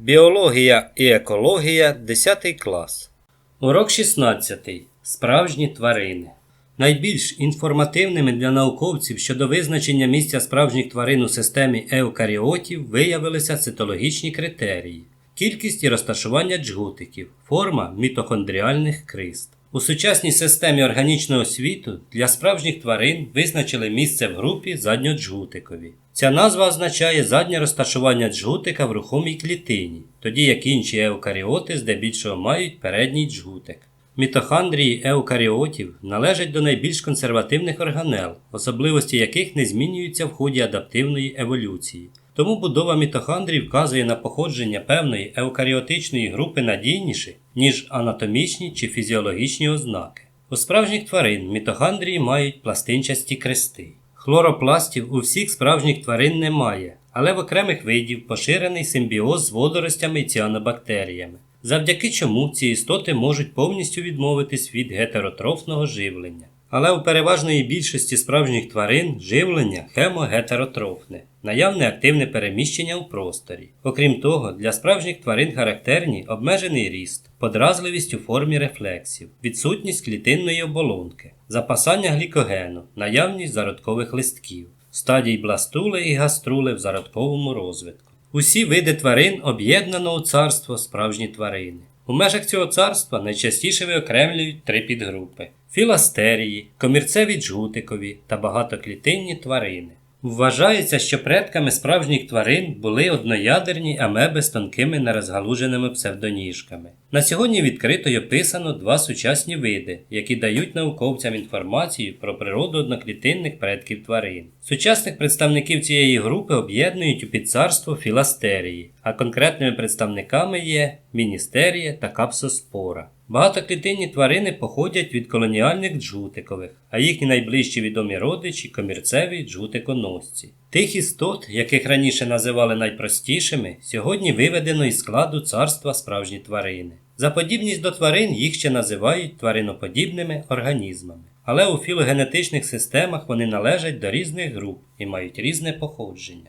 Біологія і екологія 10 клас. Урок 16. Справжні тварини. Найбільш інформативними для науковців щодо визначення місця справжніх тварин у системі еукаріотів виявилися цитологічні критерії: кількість і розташування джгутиків, форма мітохондріальних крист. У сучасній системі органічного світу для справжніх тварин визначили місце в групі задньоджгутикові. Ця назва означає заднє розташування джгутика в рухомій клітині, тоді як інші еукаріоти здебільшого мають передній джгутик. Мітохондрії еукаріотів належать до найбільш консервативних органел, особливості яких не змінюються в ході адаптивної еволюції. Тому будова мітохондрій вказує на походження певної еукаріотичної групи надійніше, ніж анатомічні чи фізіологічні ознаки. У справжніх тварин мітохондрії мають пластинчасті крести. Хлоропластів у всіх справжніх тварин немає, але в окремих видів поширений симбіоз з водоростями і ціанобактеріями, завдяки чому ці істоти можуть повністю відмовитись від гетеротрофного живлення. Але у переважної більшості справжніх тварин живлення хемогетеротрофне, наявне активне переміщення у просторі. Окрім того, для справжніх тварин характерні обмежений ріст, подразливість у формі рефлексів, відсутність клітинної оболонки, запасання глікогену, наявність зародкових листків, стадій бластули і гаструли в зародковому розвитку. Усі види тварин об'єднано у царство справжні тварини. У межах цього царства найчастіше виокремлюють три підгрупи: філастерії, комірцеві джутикові та багатоклітинні тварини. Вважається, що предками справжніх тварин були одноядерні амеби з тонкими нерозгалуженими псевдоніжками. На сьогодні відкрито й описано два сучасні види, які дають науковцям інформацію про природу одноклітинних предків тварин. Сучасних представників цієї групи об'єднують у підцарство філастерії, а конкретними представниками є міністерія та капсоспора. Багатоклітинні тварини походять від колоніальних джутикових, а їхні найближчі відомі родичі комірцеві джутиконосці. Тих істот, яких раніше називали найпростішими, сьогодні виведено із складу царства справжні тварини. За подібність до тварин їх ще називають твариноподібними організмами. Але у філогенетичних системах вони належать до різних груп і мають різне походження.